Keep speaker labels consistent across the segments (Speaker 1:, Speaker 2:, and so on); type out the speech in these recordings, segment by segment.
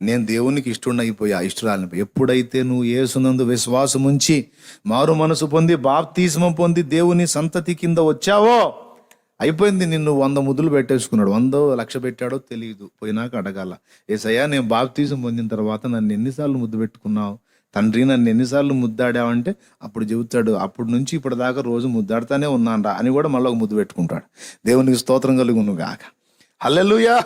Speaker 1: నేను దేవునికి ఇష్టడైపోయా ఇష్టరాలని ఎప్పుడైతే నువ్వు ఏసునందు విశ్వాసం ఉంచి మారు మనసు పొంది బాప్తీస్మం పొంది దేవుని సంతతి కింద వచ్చావో అయిపోయింది నిన్ను వంద ముద్దులు పెట్టేసుకున్నాడు. వందో లక్ష పెట్టాడో తెలియదు పోయినాక అడగాల ఏసయ్యా నేను బాప్తీసం పొందిన తర్వాత నన్ను ఎన్నిసార్లు ముద్దు పెట్టుకున్నావు? తండ్రి నన్ను ఎన్నిసార్లు ముద్దాడావంటే అప్పుడు చెబుతాడు అప్పటి నుంచి ఇప్పటిదాకా రోజు ముద్దాడుతానే ఉన్నానరా అని కూడా మళ్ళీ ఒక ముద్దు పెట్టుకుంటాడు. దేవునికి స్తోత్రం కలుగును గాక హల్లెలుయా!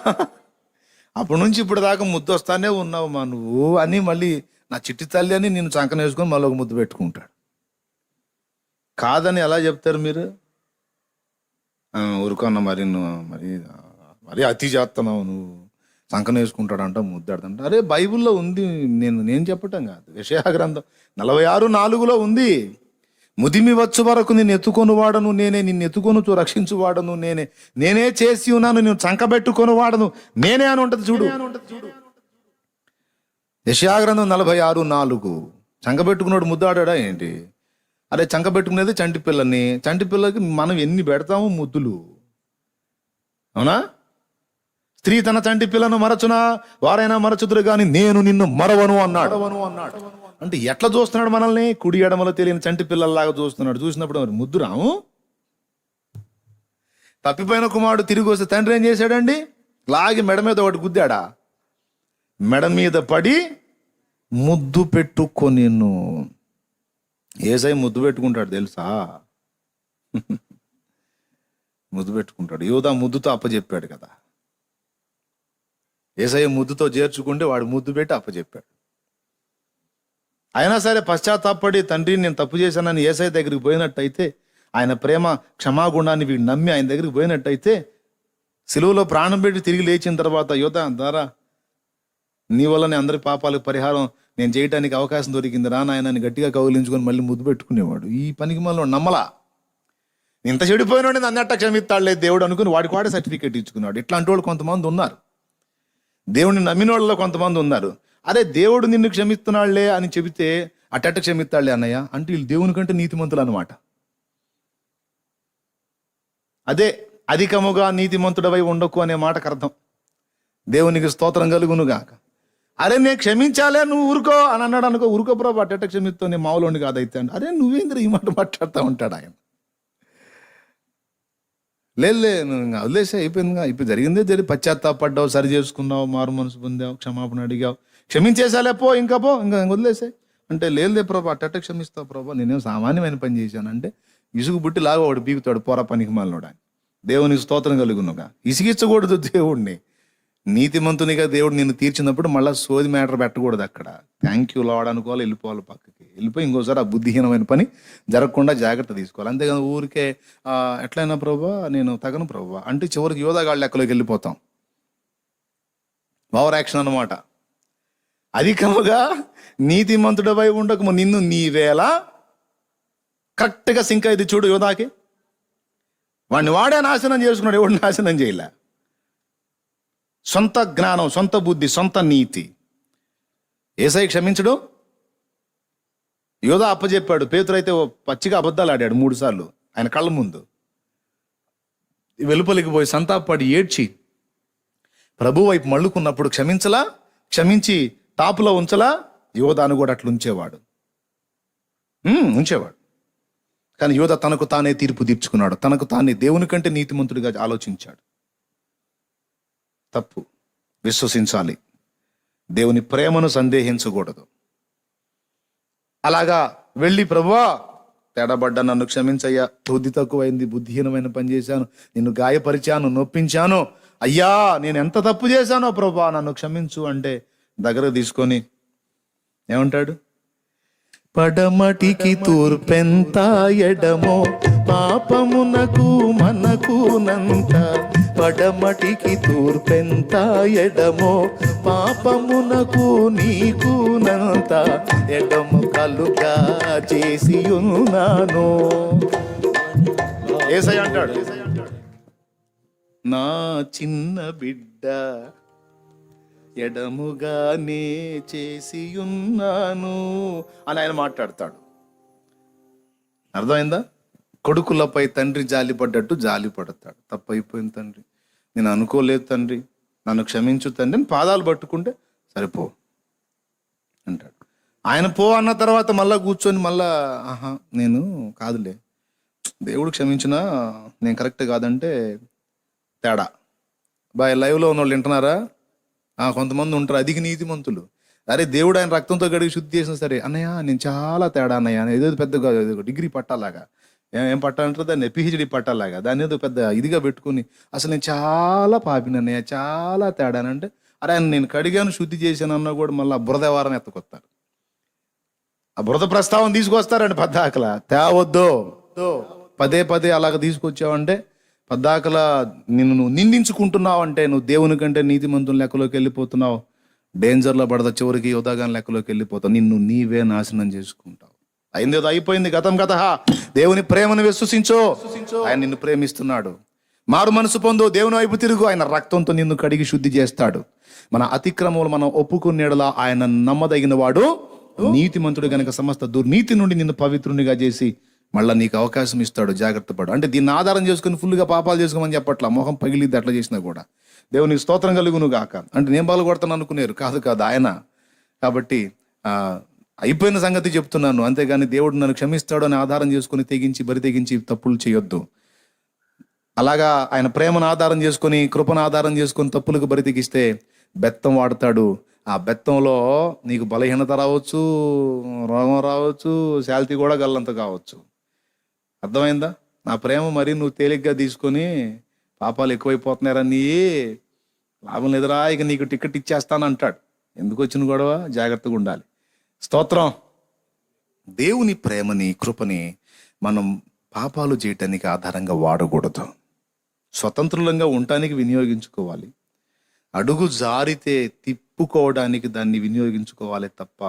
Speaker 1: అప్పటి నుంచి ఇప్పుడు దాకా ముద్దు వస్తానే ఉన్నావు మా నువ్వు అని మళ్ళీ నా చిట్టి తల్లి అని నేను చంకన వేసుకొని మళ్ళీ ఒక ముద్దు పెట్టుకుంటాడు. కాదని ఎలా చెప్తారు మీరు? ఊరుకున్న మరి నువ్వు మరి మరి అతి చేస్తున్నావు నువ్వు. సంకన వేసుకుంటాడంట ముద్దాడుతుంట అరే బైబిల్లో ఉంది నేను నేను చెప్పటం కాదు. విషయ గ్రంథం నలభై ఆరు నాలుగులో ఉంది. ముదిమి వచ్చు వరకు నేను ఎత్తుకొని వాడను నేనే నిన్ను ఎత్తుకొనుచు రక్షించు వాడను నేనే నేనే చేసి ఉన్నాను నేను చంకబెట్టుకొని వాడను నేనే అని ఉంటది చూడు. యశాగ్రంథం నలభై ఆరు నాలుగు. చంకబెట్టుకున్నాడు ముద్దాడా ఏంటి? అరే చంకబెట్టుకునేది చంటి పిల్లని. చంటి పిల్లకి మనం ఎన్ని పెడతాము ముద్దులు? అవునా? స్త్రీ తన చంటి పిల్లను మరచునా? వారైనా మరచుదురు గాని నేను నిన్ను మరవను అన్నాడు. అన్నాడు. అంటే ఎట్లా చూస్తున్నాడు మనల్ని? కుడి ఎడమలో తెలియని చంటి పిల్లల్లాగా చూస్తున్నాడు. చూసినప్పుడు మరి ముద్దు రాము? తప్పిపోయిన కుమారుడు తిరిగి వస్తే తండ్రి ఏం చేశాడండి? లాగి మెడ మీద ఒకటి గుద్దాడా? మెడ మీద పడి ముద్దు పెట్టుకొని ఏసై ముద్దు పెట్టుకుంటాడు తెలుసా? ముద్దు పెట్టుకుంటాడు. యోధా ముద్దుతో అప్పచెప్పాడు కదా. ఏసై ముద్దుతో చేర్చుకుంటే వాడు ముద్దు పెట్టి అప్పచెప్పాడు అయినా సరే పశ్చాత్తాపడి తండ్రి నేను తప్పు చేశానని ఏసఐ దగ్గరికి పోయినట్టయితే ఆయన ప్రేమ క్షమాగుణాన్ని వీడు నమ్మి ఆయన దగ్గరికి పోయినట్టయితే సెలవులో ప్రాణం పెట్టి తిరిగి లేచిన తర్వాత యువత ద్వారా నీ వల్లనే అందరి పాపాలకు పరిహారం నేను చేయడానికి అవకాశం దొరికింది. రా నాయనని గట్టిగా కౌగిలించుకొని మళ్ళీ ముద్దు పెట్టుకునేవాడు. ఈ పనికి మళ్ళీ నమ్మలా. ఇంత చెడిపోయినోడి నన్ను అట్ట క్షమిస్తాడులే దేవుడు అనుకుని వాడికి వాడే సర్టిఫికేట్ ఇచ్చుకున్నాడు. ఇట్లాంటి వాళ్ళు కొంతమంది ఉన్నారు. దేవుడిని నమ్మిన వాళ్ళలో కొంతమంది ఉన్నారు. అరే దేవుడు నిన్ను క్షమిస్తున్నాడులే అని చెబితే అట్టట్ట క్షమిస్తాడులే అన్నయ్య అంటే వీళ్ళు దేవుని కంటే నీతిమంతులు అనమాట అదే అధికముగా నీతిమంతుడవై ఉండకు అనే మాటకు అర్థం. దేవునికి స్తోత్రం కలుగునుగాక. అరే నేను క్షమించాలే నువ్వు ఊరుకో అని అన్నాడు అనుకో ఊరుకో ప్రభు అట్టట్ట నేను మామూలు కాదైతే అంటే. అరే నువ్వేంద్ర ఈ మాట మాట్లాడుతూ ఉంటాడు ఆయన. లేదులే నువ్వు వదిలేసే అయిపోయింది ఇప్పుడు జరిగిందే జరిగి పశ్చాత్తాపడ్డావు సరి చేసుకున్నావు మారు మనసు పొందావు క్షమాపణ అడిగావు. క్షమించేసాలే పో ఇంకా పో ఇంకా వదిలేసే అంటే లేదులే ప్రభా అట్ట క్షమిస్తావు ప్రభా. నేనేం సామాన్యమైన పని చేశాను అంటే ఇసుగు బుట్టి లాగా వాడు బీగుతాడు పోరా పనికి మాలినోడు. దేవునికి స్తోత్రం కలుగునుగా. ఇసిగించకూడదు దేవుడిని నీతిమంతునిగా దేవుడు నిన్ను తీర్చినప్పుడు మళ్ళీ సోది మ్యాటర్ పెట్టకూడదు అక్కడ. థ్యాంక్ యూ లాడ్ అనుకోవాలి వెళ్ళిపోవాలి పక్కకి. వెళ్ళిపోయి ఇంకోసారి ఆ బుద్ధిహీనమైన పని జరగకుండా జాగ్రత్త తీసుకోవాలి. అంతేకాదు ఊరికే ఎట్లయినా ప్రభా నేను తగను ప్రభా. అంటే చివరికి యోధాగాళ్ళ లెక్కలోకి వెళ్ళిపోతాం. ఓవర్ యాక్షన్ అనమాట అధికముగా నీతిమంతుడవై ఉండకము. నిన్ను నీవేళ కరెక్ట్గా సింక్ అయితే చూడు యోధాకి. వాడిని వాడే నాశనం చేసుకున్నాడు. ఎవడు నాశనం చేయలే? సొంత జ్ఞానం సొంత బుద్ధి సొంత నీతి. ఏసై క్షమించడు. యోధ అప్పచెప్పాడు పేతురైతే పచ్చిగా అబద్ధాలు ఆడాడు మూడు సార్లు. ఆయన కళ్ళ ముందు. వెలుపలికి పోయి సంతాపడి ఏడ్చి ప్రభు వైపు మళ్ళుకున్నప్పుడు క్షమించలా? క్షమించి టాపులో ఉంచలా యోధాను కూడా అట్లా ఉంచేవాడు. ఉమ్, ఉంచేవాడు. కానీ యోధ తనకు తానే తీర్పు తీర్చుకున్నాడు. తనకు తానే దేవుని కంటే నీతిమంతుడిగా ఆలోచించాడు. తప్పు. విశ్వసించాలి. దేవుని ప్రేమను సందేహించకూడదు. అలాగా వెళ్ళి ప్రభువా తేడబడ్డా నన్ను క్షమించయ్యా. బుద్ధి తక్కువైంది బుద్ధిహీనమైన పని చేశాను. నిన్ను గాయపరిచాను నొప్పించాను. అయ్యా నేను ఎంత తప్పు చేశానో ప్రభా నన్ను క్షమించు అంటే దగ్గర తీసుకొని ఏమంటాడు? పడమటికి తూర్పెంత ఎడమో పాపమునకు మనకు నంత. పడమటికి తూర్పెంత ఎడమో పాపమునకు నీకు నంత. ఎడము కలుగా చేసి ఉన్నాను ఏసై అంటాడు. నా చిన్న బిడ్డ ఎడముగానే చేసి ఉన్నాను అని ఆయన మాట్లాడతాడు. అర్థమైందా? కొడుకులపై తండ్రి జాలి పడ్డట్టు జాలి పడతాడు తప్పైపోయింది తండ్రి. నేను అనుకోలేదు తండ్రి. నన్ను క్షమించు తండ్రి అని పాదాలు పట్టుకుంటే సరిపో అంటాడు. ఆయన పో అన్న తర్వాత మళ్ళా కూర్చొని మళ్ళా ఆహా నేను కాదులే. దేవుడు క్షమించినా నేను కరెక్ట్ కాదంటే తేడా. బాయ్ లైవ్లో ఉన్న వాళ్ళు వింటున్నారా? కొంతమంది ఉంటారు అధిక నీతిమంతులు. అరే దేవుడు ఆయన రక్తంతో గడిగి శుద్ధి చేసిన సరే అన్నయ్య నేను చాలా తేడా అన్నయ్య ఏదో పెద్దగా డిగ్రీ పట్టాలాగా. ఏం పట్టాలంటారు దాన్ని? పిహెచ్డి పట్టాలాగా. దాన్ని ఏదో పెద్ద ఇదిగా పెట్టుకుని అసలు నేను చాలా పాపిన అన్నయ్య చాలా తేడానంటే అరే ఆయన నేను కడిగాను శుద్ధి చేశాను అన్న కూడా మళ్ళీ బురద వారం ఎత్తుకొస్తారు ఆ బురద ప్రస్తావన తీసుకొస్తారండి పద్దాకలా. తేవద్దు. పదే పదే అలాగ తీసుకొచ్చావంటే పద్దాకల నిన్ను నువ్వు నిందించుకుంటున్నావు అంటే నువ్వు దేవుని కంటే నీతిమంతుని లెక్కలోకి వెళ్ళిపోతున్నావు. డేంజర్లో పడద చివరికి యోధాగాని లెక్కలోకి వెళ్ళిపోతావు. నిన్ను నీవే నాశనం చేసుకుంటావు. అయింది ఏదో అయిపోయింది గతం గత దేవుని ప్రేమను విశ్వసించో. ఆయన నిన్ను ప్రేమిస్తున్నాడు. మారు మనసు పొందు దేవుని వైపు తిరుగు. ఆయన రక్తంతో నిన్ను కడిగి శుద్ధి చేస్తాడు. మన అతిక్రమములు మనం ఒప్పుకునేడలా ఆయన నమ్మదగిన వాడు నీతిమంతుడు గనక సమస్త దుర్నీతి నుండి నిన్ను పవిత్రునిగా చేసి మళ్ళీ నీకు అవకాశం ఇస్తాడు జాగ్రత్త పడు. అంటే దీన్ని ఆధారం చేసుకుని ఫుల్గా పాపాలు చేసుకోమని చెప్పట్లా? మొహం పగిలిద్ది అట్లా చేసినా కూడా. దేవునికి స్తోత్రం కలుగును గాక. అంటే నేను బాలు కొడతాను అనుకునేరు. కాదు కాదు ఆయన. కాబట్టి అయిపోయిన సంగతి చెప్తున్నాను. అంతేగాని దేవుడు నన్ను క్షమిస్తాడు అని ఆధారం చేసుకుని తెగించి బరి తెగించి తప్పులు చేయొద్దు. అలాగా ఆయన ప్రేమను ఆధారం చేసుకొని కృపను ఆధారం చేసుకొని తప్పులకు బరి తెగిస్తే బెత్తం వాడతాడు. ఆ బెత్తంలో నీకు బలహీనత రావచ్చు రోగం రావచ్చు శాల్తీ కూడా గల్లంత కావచ్చు. అర్థమైందా? నా ప్రేమ మరి నువ్వు తేలిగ్గా తీసుకొని పాపాలు ఎక్కువైపోతున్నారని లాభం లేదురా ఇక నీకు టికెట్ ఇచ్చేస్తాను అంటాడు ఎందుకు వచ్చిన గొడవ? జాగ్రత్తగా ఉండాలి. స్తోత్రం. దేవుని ప్రేమని కృపని మనం పాపాలు చేయటానికి ఆధారంగా వాడకూడదు. స్వతంత్రులంగా ఉండటానికి వినియోగించుకోవాలి. అడుగు జారితే తిప్పుకోవడానికి దాన్ని వినియోగించుకోవాలి తప్ప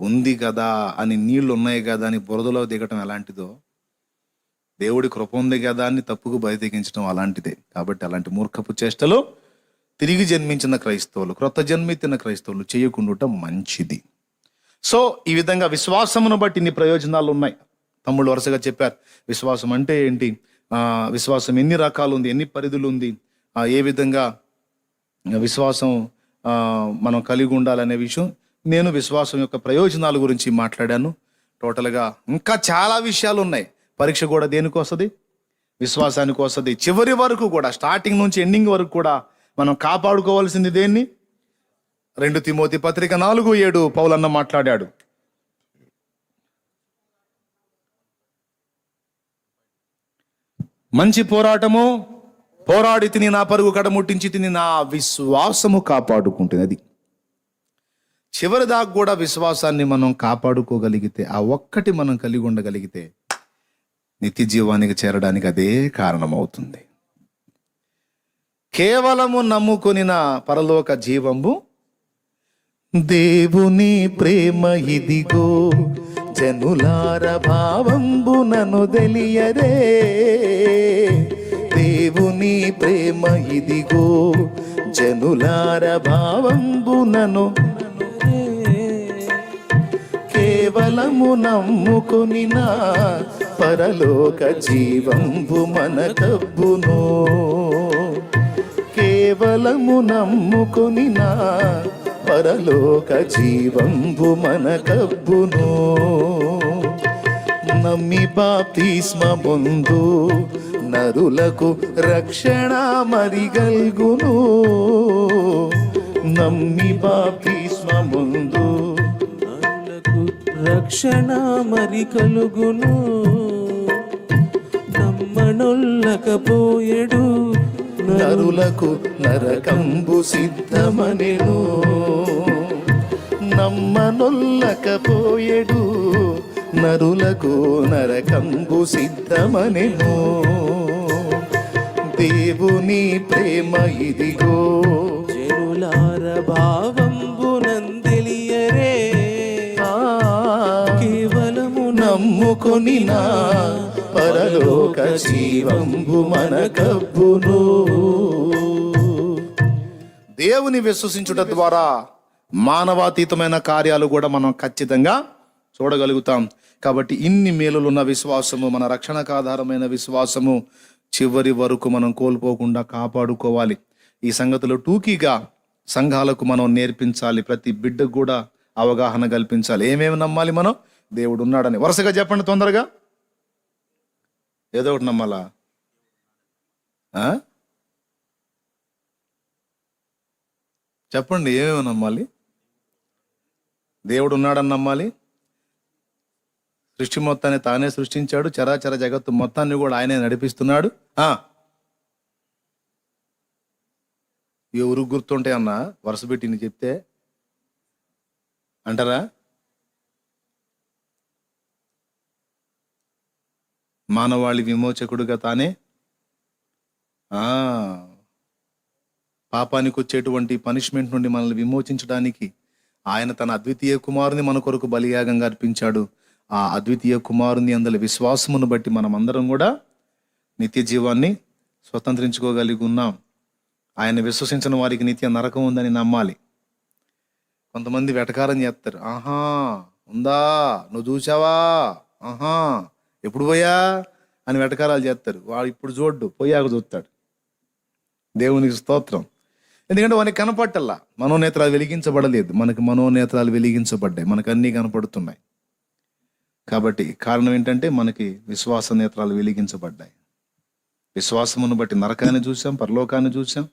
Speaker 1: ఉంది కదా అని నీళ్ళు ఉన్నాయి కదా అని బురదలో దిగటం ఎలాంటిదో దేవుడి కృప ఉంది కదా అని తప్పుకు బయతెగించడం అలాంటిదే. కాబట్టి అలాంటి మూర్ఖపు చేష్టలు తిరిగి జన్మించిన క్రైస్తవులు క్రొత్త జన్మితిన క్రైస్తవులు చేయకుండా మంచిది. సో ఈ విధంగా విశ్వాసమును బట్టి ఇన్ని ప్రయోజనాలు ఉన్నాయి. తమ్ముళ్ళు వరుసగా చెప్పారు విశ్వాసం అంటే ఏంటి? విశ్వాసం ఎన్ని రకాలు ఉంది ఎన్ని పరిధులు ఉంది ఏ విధంగా విశ్వాసం మనం కలిగి ఉండాలనే విషయం నేను విశ్వాసం యొక్క ప్రయోజనాల గురించి మాట్లాడాను. టోటల్గా ఇంకా చాలా విషయాలు ఉన్నాయి పరీక్ష కూడా దేనికి వస్తుంది? విశ్వాసానికి వస్తుంది. చివరి వరకు కూడా స్టార్టింగ్ నుంచి ఎండింగ్ వరకు కూడా మనం కాపాడుకోవాల్సింది దేన్ని? రెండు తిమోతి పత్రిక నాలుగు ఏడు పౌలన్న మాట్లాడాడు. మంచి పోరాటము పోరాడి తిని నా పరుగు కడముట్టించి తిని నా విశ్వాసము కాపాడుకుంటుంది అది చివరి దాకా కూడా విశ్వాసాన్ని మనం కాపాడుకోగలిగితే ఆ ఒక్కటి మనం కలిగి ఉండగలిగితే నిత్య జీవానికి చేరడానికి అదే కారణమవుతుంది. కేవలము నమ్ముకొనిన పరలోక జీవంబు దేవుని ప్రేమ ఇదిగో జనులార భావంబునను తెలియరే దేవుని ప్రేమ ఇదిగో జనులార భావంబునను కేవలము నమ్ముకొని నా పరలోక జీవంబు మనకబ్బును. కేవలము నమ్ముకుని నా పరలోక జీవంబు మనకబ్బును. నమ్మి బాప్తిస్మ ముందు నరులకు రక్షణ మరిగల్గును నమ్మి బాప్తిస్మ ముందు
Speaker 2: రక్షణ మరి కలుగును. నమ్మనొల్లకపోయెడు
Speaker 1: నరులకు నరకంబు సిద్ధమనెను. నమ్మనొల్లకపోయెడు నరులకు నరకంబు సిద్ధమనెను. దేవుని ప్రేమ ఇదిగో.
Speaker 2: జనులార భావంబునందెలియరే. కేవలము
Speaker 1: నమ్ముకొని నా పరలోక జీవంబు మనకబ్బును దేవుని విశ్వసించుట ద్వారా మానవాతీతమైన కార్యాలు కూడా మనం ఖచ్చితంగా చూడగలుగుతాం. కాబట్టి ఇన్ని మేలులున్న విశ్వాసము మన రక్షణకు ఆధారమైన విశ్వాసము చివరి వరకు మనం కోల్పోకుండా కాపాడుకోవాలి. ఈ సంగతిలో టూకీగా సంఘాలకు మనం నేర్పించాలి. ప్రతి బిడ్డకు కూడా అవగాహన కల్పించాలి. ఏమేమి నమ్మాలి మనం? దేవుడు ఉన్నాడని. వరుసగా చెప్పండి తొందరగా. ఏదో ఒకటి నమ్మాలా? ఆ? చెప్పండి ఏమేమి నమ్మాలి? దేవుడు ఉన్నాడని నమ్మాలి? సృష్టి మొత్తాన్ని తానే సృష్టించాడు చరాచర జగత్తు మొత్తాన్ని కూడా ఆయనే నడిపిస్తున్నాడు. ఎవరు గుర్తుంటాయి అన్న వరుస పెట్టి చెప్తే. అంటారా? మానవాళి విమోచకుడుగా తానే? పాపానికి వచ్చేటువంటి పనిష్మెంట్ నుండి మనల్ని విమోచించడానికి ఆయన తన అద్వితీయ కుమారుని మన కొరకు బలియాగంగా అర్పించాడు. ఆ అద్వితీయ కుమారుని అందరి విశ్వాసమును బట్టి మనం అందరం కూడా నిత్య జీవాన్ని స్వతంత్రించుకోగలిగి ఉన్నాం. ఆయన విశ్వసించిన వారికి నిత్య నరకం ఉందని నమ్మాలి. కొంతమంది వెటకారం చేస్తారు. ఆహా ఉందా? నువ్వు చూసావా ఆహా. ఎప్పుడు పోయా అని వెటకారాలు చేస్తారు. వాడు ఇప్పుడు చూడ్డు పోయాక చూస్తాడు. దేవునికి స్తోత్రం. ఎందుకంటే వానికి కనపట్టల్లా. మనోనేత్రాలు వెలిగించబడలేదు. మనకి మనోనేత్రాలు వెలిగించబడ్డాయి. మనకు అన్నీ కనపడుతున్నాయి. కాబట్టి కారణం ఏంటంటే మనకి విశ్వాస నేత్రాలు వెలిగించబడ్డాయి. విశ్వాసమును బట్టి నరకాన్ని చూసాం పరలోకాన్ని చూసాం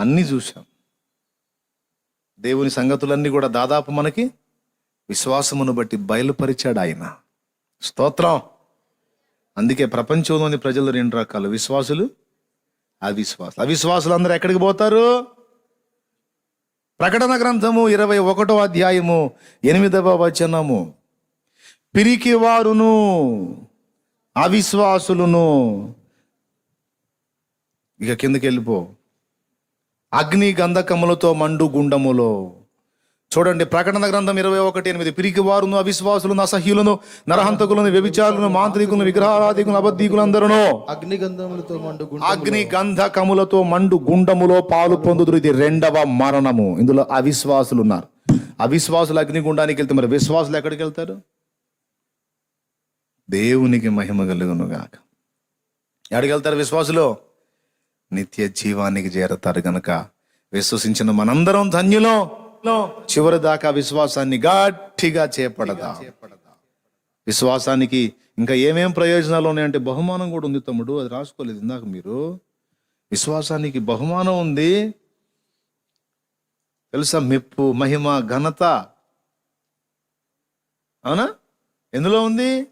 Speaker 1: అన్నీ చూసాం దేవుని సంగతులన్నీ కూడా దాదాపు మనకి విశ్వాసమును బట్టి బయలుపరిచాడు ఆయన. స్తోత్రం. అందుకే ప్రపంచంలోని ప్రజలు రెండు రకాలు. విశ్వాసులు అవిశ్వాసులు. అవిశ్వాసులు అందరూ ఎక్కడికి పోతారు? ప్రకటన గ్రంథము ఇరవై ఒకటో అధ్యాయము ఎనిమిదవ వచనము. పిరికి వారును అవిశ్వాసులను. ఇక కిందకి వెళ్ళిపో. అగ్ని గంధకములతో మండు గుండములో. చూడండి ప్రకటన గ్రంథం ఇరవై ఒకటి ఎనిమిది. పిరికి వారును అవిశ్వాసులను అసహ్యులను నరహంతకులను వ్యభిచారులను మాంత్రికులను విగ్రహారాధికులను అబద్ధీకులందరూ
Speaker 3: అగ్నిగంధములతో మండు
Speaker 1: అగ్ని గంధకములతో మండు గుండములో పాలు పొందుదురు. ఇది రెండవ మరణము. ఇందులో అవిశ్వాసులు ఉన్నారు అవిశ్వాసులు అగ్నిగుండానికి వెళ్తే మరి విశ్వాసులు ఎక్కడికి వెళ్తారు? దేవునికి మహిమ కలుగును గాక ఎక్కడికి వెళ్తారు విశ్వాసులు? నిత్య జీవానికి చేరతారు గనక. విశ్వసించిన మనందరం ధన్యులో. చివరి దాకా విశ్వాసాన్ని గట్టిగా చేపడదా? విశ్వాసానికి ఇంకా ఏమేం ప్రయోజనాలు ఉన్నాయంటే బహుమానం కూడా ఉంది తమ్ముడు అది రాసుకోలేదు ఇందాక మీరు. విశ్వాసానికి బహుమానం ఉంది. తెలుసా మెప్పు మహిమ ఘనత? అవునా? ఎందులో ఉంది?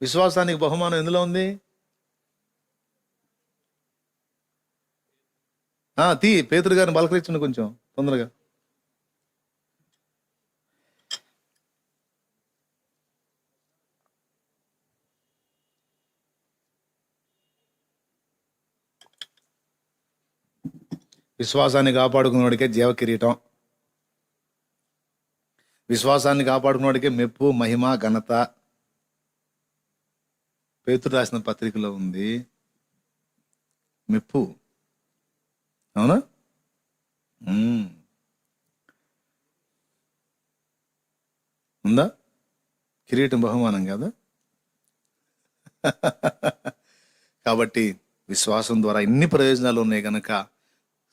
Speaker 1: విశ్వాసానికి బహుమానం ఎందులో ఉంది? ఆ, తీ పేతురు గారిని బలకరించండి కొంచెం తొందరగా. విశ్వాసాన్ని కాపాడుకున్నవాడికే జీవ కిరీటం విశ్వాసాన్ని కాపాడుకున్నవాడికే మెప్పు మహిమ ఘనత. పేతురు రాసిన పత్రికలో ఉంది మెప్పు. అవునా? ఉందా? కిరీటం బహుమానం కదా? కాబట్టి విశ్వాసం ద్వారా ఇన్ని ప్రయోజనాలు ఉన్నాయి కనుక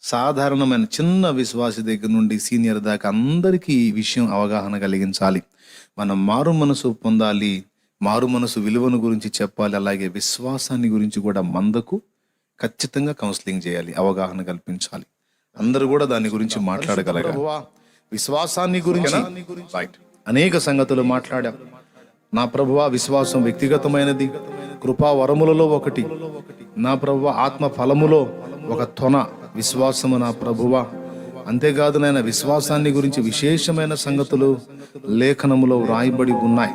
Speaker 1: సాధారణమైన చిన్న విశ్వాసి దగ్గర నుండి సీనియర్ దాకా అందరికీ ఈ విషయం అవగాహన కలిగించాలి. మనం మారు మనసు పొందాలి మారు మనసు విలువను గురించి చెప్పాలి అలాగే విశ్వాసాన్ని గురించి కూడా మందకు ఖచ్చితంగా కౌన్సిలింగ్ చేయాలి అవగాహన కల్పించాలి. అందరూ కూడా దాని గురించి మాట్లాడగలగాలి. విశ్వాసాన్ని గురించి అనేక సంగతులు మాట్లాడాం. నా ప్రభువా విశ్వాసం వ్యక్తిగతమైనది. కృపా వరములలో ఒకటి. నా ప్రభువ ఆత్మ ఫలములో ఒక తొన. విశ్వాసము నా ప్రభువా. అంతేకాదు నాయన విశ్వాసాన్ని గురించి విశేషమైన సంగతులు లేఖనములో వ్రాయబడి ఉన్నాయి.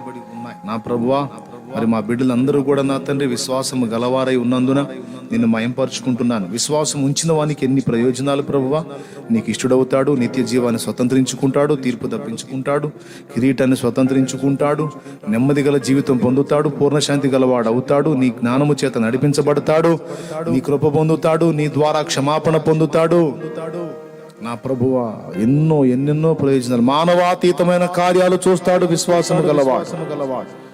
Speaker 1: నా ప్రభువా మరి మా బిడ్డలందరూ కూడా నా తండ్రి విశ్వాసము గలవారై ఉన్నందున నిన్ను మయంపరుచుకుంటున్నాను. విశ్వాసం ఉంచిన వానికి ఎన్ని ప్రయోజనాలు ప్రభువా? నీకు ఇష్టడవుతాడు నిత్య జీవాన్ని స్వతంత్రించుకుంటాడు తీర్పు తప్పించుకుంటాడు కిరీటాన్ని స్వతంత్రించుకుంటాడు నెమ్మది గల జీవితం పొందుతాడు పూర్ణశాంతి గలవాడు అవుతాడు నీ జ్ఞానము చేత నడిపించబడతాడు నీ కృప పొందుతాడు నీ ద్వారా క్షమాపణ పొందుతాడు. నా ప్రభువ ఎన్నో ఎన్నెన్నో ప్రయోజనాలు. మానవాతీతమైన కార్యాలు చూస్తాడు విశ్వాసము గలవాడు.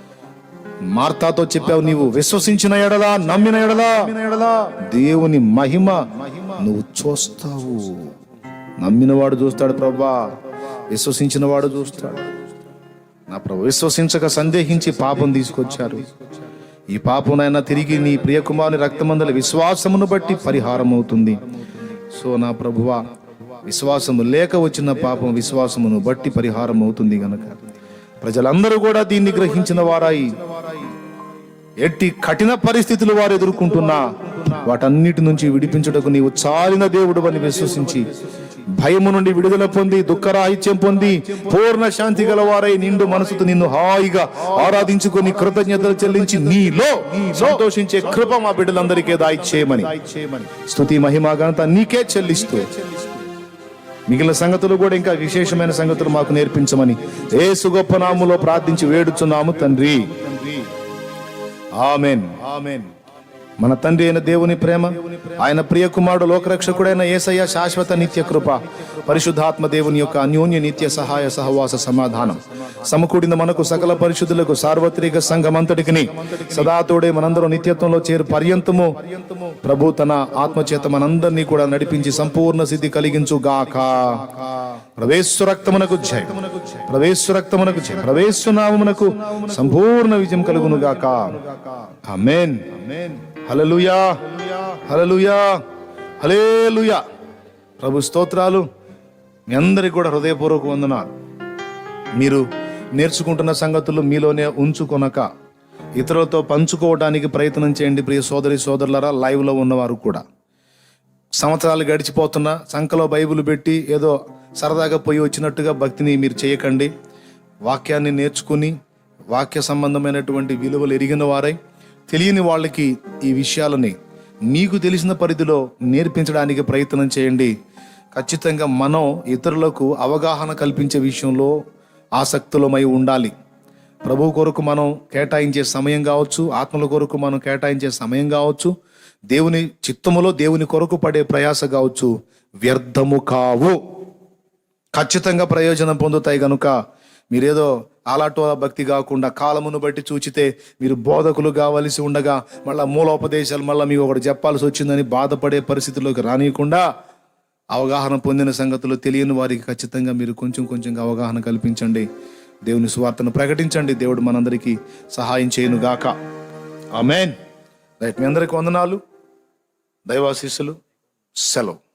Speaker 1: మార్తాతో చెప్పావు నీవు విశ్వసించిన ఎడలా నమ్మిన ఎడలా? దేవుని మహిమ నువ్వు చూస్తావు. నమ్మినవాడు చూస్తాడు ప్రభా విశ్వసించిన వాడు చూస్తాడు. నా ప్రభు విశ్వసించక సందేహించి పాపం తీసుకొచ్చారు. ఈ పాపనైనా తిరిగి నీ ప్రియకుమారుని రక్తమందల విశ్వాసమును బట్టి పరిహారం అవుతుంది సో నా ప్రభువా విశ్వాసము లేక వచ్చిన పాపం విశ్వాసమును బట్టి పరిహారం అవుతుంది గనక. ప్రజలందరూ కూడా దీన్ని గ్రహించిన వారాయి ఎట్టి కఠిన పరిస్థితులు వారు ఎదుర్కొంటున్నా వాటన్నిటి నుంచి విడిపించుటకు నీవు చాలిన దేవుడు అని విశ్వసించి భయము నుండి విడుదల పొంది దుఃఖరాహిత్యం పొంది పూర్ణ శాంతి గలవారై నిండు మనసుతో నిన్ను హాయిగా ఆరాధించుకొని కృతజ్ఞతలు చెల్లించి నీలో సంతోషించే కృప మా బిడ్డలందరికీ దాయిచ్చేయమని. స్థుతి మహిమా ఘనత నీకే చెల్లిస్తూ మిగిలిన సంగతులు కూడా ఇంకా విశేషమైన సంగతులు మాకు నేర్పించమని ఏసు గొప్ప నాములో ప్రార్థించి వేడుచున్నాము తండ్రి. ఆమెన్. ఆమెన్. మన తండ్రి అయిన దేవుని ప్రేమ ఆయన ప్రియ కుమారుడు లోకరక్షకుడైన ఏసయ్య శాశ్వత నిత్య కృప పరిశుద్ధాత్మ దేవుని యొక్క అన్యోన్య నిత్య సహాయ సహవాస సమాధానం. సమకూడిన మనకు సకల పరిశుద్ధులకు సార్వత్రిక సంఘమంతటికి సదాతోడే మనందరం నిత్యత్వంలో చేరు పర్యంతము. ప్రభు తన ఆత్మచేత మనందరినీ కూడా నడిపించి సంపూర్ణ సిద్ధి కలిగించుగాక. ప్రవేశు రక్తమునకు జయ. ప్రవేశు రక్తమునకు జయ. ప్రవేశు నామమునకు సంపూర్ణ విజయం కలుగును గాక ఆమేన్. హల్లెలూయా. హల్లెలూయా. హల్లెలూయా. ప్రభు స్తోత్రాలు. మీ అందరికి కూడా హృదయపూర్వక వందనాలు. మీరు నేర్చుకుంటున్న సంగతులు మీలోనే ఉంచుకొనక ఇతరులతో పంచుకోవడానికి ప్రయత్నం చేయండి ప్రియ సోదరి సోదరులరా లైవ్లో ఉన్నవారు కూడా. సంవత్సరాలు గడిచిపోతున్నా సంఖలో బైబిల్ పెట్టి ఏదో సరదాగా పోయి వచ్చినట్టుగా భక్తిని మీరు చేయకండి. వాక్యాన్ని నేర్చుకుని వాక్య సంబంధమైనటువంటి విలువలు ఎరిగిన వారై తెలియని వాళ్ళకి ఈ విషయాలని మీకు తెలిసిన పరిధిలో నేర్పించడానికి ప్రయత్నం చేయండి. ఖచ్చితంగా మనం ఇతరులకు అవగాహన కల్పించే విషయంలో ఆసక్తులమై ఉండాలి. ప్రభు కొరకు మనం కేటాయించే సమయం కావచ్చు ఆత్మల కొరకు మనం కేటాయించే సమయం కావచ్చు దేవుని చిత్తములో దేవుని కొరకు పడే ప్రయాస కావచ్చు వ్యర్థము కావు. ఖచ్చితంగా ప్రయోజనం పొందుతాయి గనుక మీరేదో అలాటో భక్తి కాకుండా కాలమును బట్టి చూచితే మీరు బోధకులు కావలసి ఉండగా మళ్ళీ మూలోపదేశాలు మళ్ళీ మీకు ఒకటి చెప్పాల్సి వచ్చిందని బాధపడే పరిస్థితుల్లోకి రానియకుండా అవగాహన పొందిన సంగతులు తెలియని వారికి ఖచ్చితంగా మీరు కొంచెం కొంచెంగా అవగాహన కల్పించండి. దేవుని సువార్తను ప్రకటించండి. దేవుడు మనందరికీ సహాయం చేయనుగాక. ఆమెన్. రైట్ మీ అందరికి వందనాలు. దైవాశీస్సులు సెలవు.